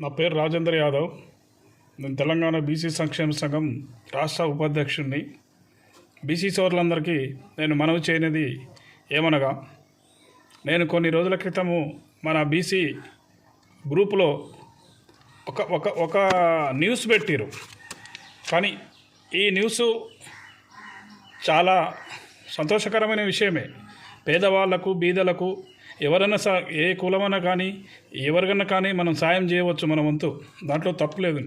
నా పేరు రాజేంద్ర యాదవ్. నేను తెలంగాణ బీసీ సంక్షేమ సంఘం రాష్ట్ర ఉపాధ్యక్షుడిని. బీసీ సోదరులందరికీ నేను మనవి చేయనిది ఏమనగా నేను కొన్ని రోజుల క్రితము మన బీసీ గ్రూపులో ఒక ఒక ఒక న్యూస్ పెట్టిరు. కానీ ఈ న్యూస్ చాలా సంతోషకరమైన విషయమే. పేదవాళ్ళకు బీదలకు ఎవరైనా సా ఏ కులమైనా కానీ ఎవరికైనా కానీ మనం సాయం చేయవచ్చు మన వంతు. దాంట్లో తప్పు లేదు.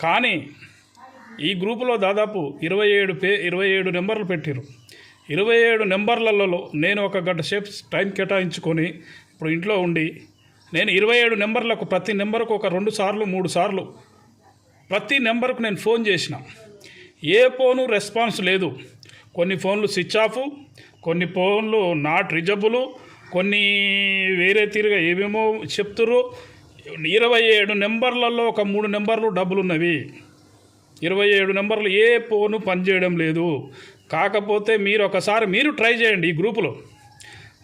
కానీ ఈ గ్రూపులో దాదాపు ఇరవై ఏడు పే ఇరవై ఏడు నెంబర్లు పెట్టారు ఇరవై ఏడు నెంబర్లలో నేను ఒక గంట సేపు టైం కేటాయించుకొని ఇప్పుడు ఇంట్లో ఉండి నేను ఇరవై ఏడు నెంబర్లకు ప్రతి నెంబర్కు ఒక రెండు సార్లు మూడు సార్లు ప్రతి నెంబర్కు నేను ఫోన్ చేసిన. ఏ ఫోను రెస్పాన్స్ లేదు. కొన్ని ఫోన్లు స్విచ్ ఆఫ్ కొన్ని ఫోన్లు నాట్ రిజబుల్ కొన్ని వేరే తీరుగా ఏమేమో చెప్తుర్రు. ఇరవై ఏడు నెంబర్లలో ఒక మూడు నెంబర్లు డబ్బులు ఉన్నవి ఇరవై ఏడు నెంబర్లు ఏ ఫోను పనిచేయడం లేదు. కాకపోతే మీరు ఒకసారి మీరు ట్రై చేయండి ఈ గ్రూపులో.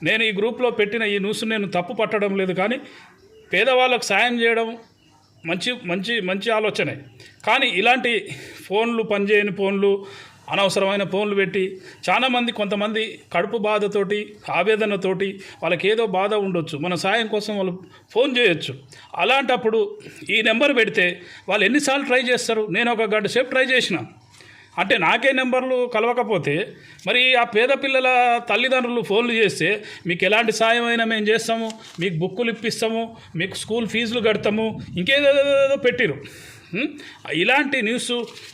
నేను ఈ గ్రూప్లో పెట్టిన ఈ న్యూస్ నేను తప్పు పట్టడం లేదు కానీ పేదవాళ్ళకు సాయం చేయడం మంచి మంచి మంచి ఆలోచనే. కానీ ఇలాంటి ఫోన్లు పనిచేయని ఫోన్లు అనవసరమైన ఫోన్లు పెట్టి చాలామంది కొంతమంది కడుపు బాధతోటి ఆవేదనతోటి వాళ్ళకి ఏదో బాధ ఉండొచ్చు. మన సాయం కోసం వాళ్ళు ఫోన్ చేయొచ్చు. అలాంటప్పుడు ఈ నెంబర్ పెడితే వాళ్ళు ఎన్నిసార్లు ట్రై చేస్తారు? నేను ఒక గంట సేపు ట్రై చేసిన. అంటే నాకే నెంబర్లు కలవకపోతే మరి ఆ పేద పిల్లల తల్లిదండ్రులు ఫోన్లు చేస్తే మీకు ఎలాంటి సాయం అయినా మేము చేస్తాము మీకు బుక్కులు ఇప్పిస్తాము మీకు స్కూల్ ఫీజులు కడతాము ఇంకేదో పెట్టిరు. ఇలాంటి న్యూస్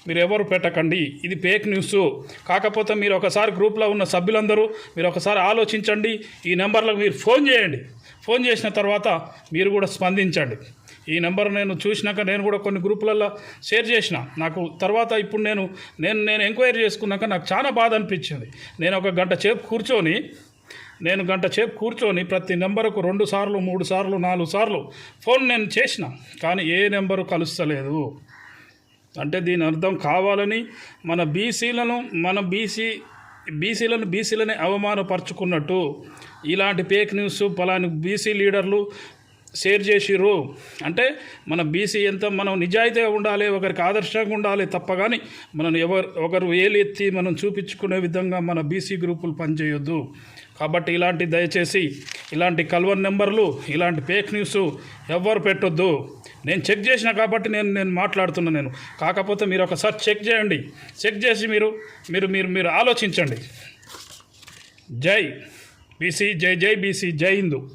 మీరు ఎవరు పెట్టకండి. ఇది ఫేక్ న్యూస్. కాకపోతే మీరు ఒకసారి గ్రూప్లో ఉన్న సభ్యులందరూ మీరు ఒకసారి ఆలోచించండి. ఈ నెంబర్లకు మీరు ఫోన్ చేయండి. ఫోన్ చేసిన తర్వాత మీరు కూడా స్పందించండి. ఈ నెంబర్ నేను చూసినాక నేను కూడా కొన్ని గ్రూపులలో షేర్ చేసిన. నాకు తర్వాత ఇప్పుడు నేను నేను నేను ఎంక్వైరీ చేసుకున్నాక నాకు చాలా బాధ అనిపించింది. నేను ఒక గంట సేపు కూర్చొని నేను గంట సేపు కూర్చొని ప్రతి నెంబరుకు రెండు సార్లు మూడు సార్లు నాలుగు సార్లు ఫోన్ నేను చేసిన కానీ ఏ నెంబరు కలుస్తలేదు. అంటే దీని అర్థం కావాలని మన బీసీలను మన బీసీ బీసీలను బీసీలని అవమానపరుచుకున్నట్టు ఇలాంటి ఫేక్ న్యూస్ పలాని బీసీ లీడర్లు షేర్ చేసిర్రు. అంటే మన బీసీ ఎంత మనం నిజాయితీగా ఉండాలి ఒకరికి ఆదర్శంగా ఉండాలి తప్ప కానీ మనం ఎవరు ఒకరు ఏలెత్తి మనం చూపించుకునే విధంగా మన బీసీ గ్రూపులు పనిచేయొద్దు. కాబట్టి ఇలాంటి దయచేసి ఇలాంటి కల్వర్ నెంబర్లు ఇలాంటి ఫేక్ న్యూస్ ఎవ్వరు పెట్టొద్దు. నేను చెక్ చేసిన కాబట్టి నేను నేను మాట్లాడుతున్నా నేను. కాకపోతే మీరు ఒకసారి చెక్ చేయండి. చెక్ చేసి మీరు మీరు మీరు మీరు ఆలోచించండి. జై బీసీ జై జై బీసీ జై హిందూ.